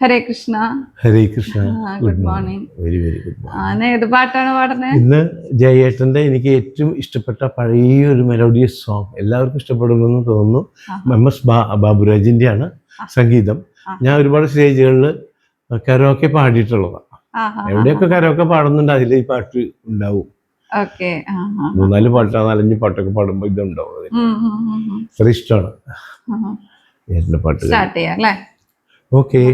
Hare Krishna. Hare Krishna. Good morning very very good morning ഏത് പാട്ടാണ് പാടുന്നത് ഇന്ന് ജയേട്ടന്റെ എനിക്ക് ഏറ്റവും ഇഷ്ടപ്പെട്ട പഴയ ഒരു മെലോഡിയസ് സോങ് എല്ലാവർക്കും ഇഷ്ടപ്പെടുമെന്ന് തോന്നുന്നു. എം എസ് ബാബുരാജിന്റെ ആണ് സംഗീതം. ഞാൻ ഒരുപാട് സ്റ്റേജുകളിൽ കരോക്കെ പാടിയിട്ടുള്ളതാണ് എവിടെയൊക്കെ കരോക്കെ പാടുന്നുണ്ട് അതിൽ ഈ പാട്ട് ഉണ്ടാവും. മൂന്നാൽ പാട്ട് നാലഞ്ച് പാട്ടൊക്കെ പാടുമ്പോൾ ഇതുണ്ടാവും അത്ര ഇഷ്ടമാണ്. പാട്ട് സ്റ്റാർട്ട് ചെയ്യാം അല്ലേ? ഓക്കെ.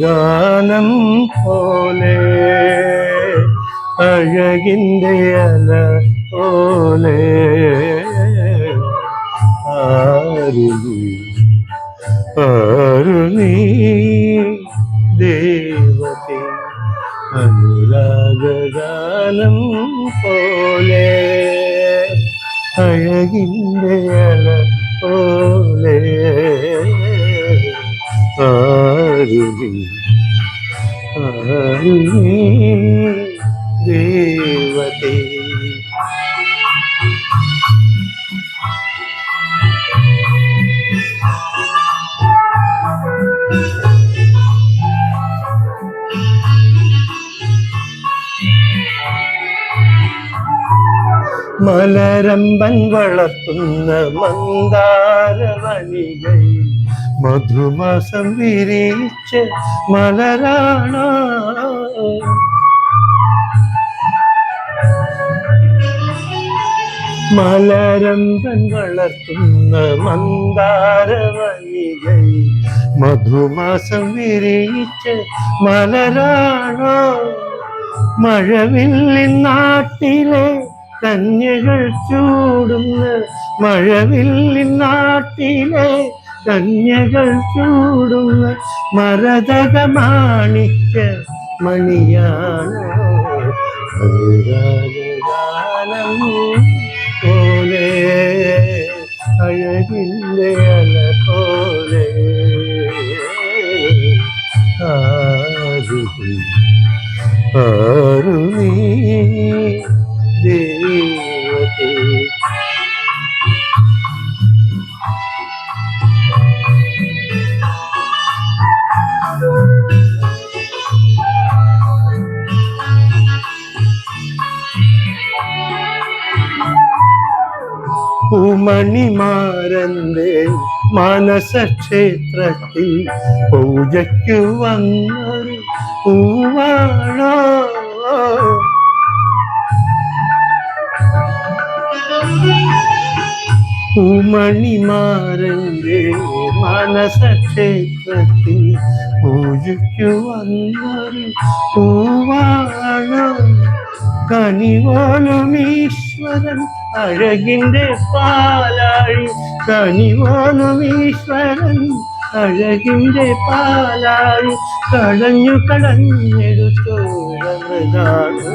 ഗാനം പോലെ അഴകിന്റെ അല പോലെ ആരു ദേവതേ അനുരാഗാനം പോലെ അഴകിന്റെ അല പോലെ മലരമ്പൻ വളർത്തുന്ന മന്ദാരവനികൈ മധുമാസം വിരിച്ച് മലരാണ? മലരമ്പൻ വളർത്തുന്ന മന്ദാരവനികൈ മധുമാസം വിരിച്ച് മലരാണോ? മഴവില്ലിൻ നാട്ടിലെ കന്യകൾ ചൂടുന്ന മഴവില്ലിൻ നാട്ടിലെ കന്യകൾ ചൂടുന്ന മരതക മാണിക്ക മണിയാണ് പോലെ അഴകിന്റെ അല പോലെ. ആരു ആരു നീ പൂമണിമാരന്റെ മാനസക്ഷേത്രത്തിൽ പൂജയ്ക്ക് വന്നൊരു പൂവാണ? പൂമണിമാരന്റെ മാനസക്ഷേത്രത്തിൽ പൂജിച്ചു വന്നൊരു പൂവാണോ കനിവാനും ഈശ്വരൻ അഴകിന്റെ പാലാഴി. കനിവാനും ഈശ്വരൻ അഴകിന്റെ പാലാഴി. കടഞ്ഞു കളഞ്ഞെടുത്തോഴമൃഗാണോ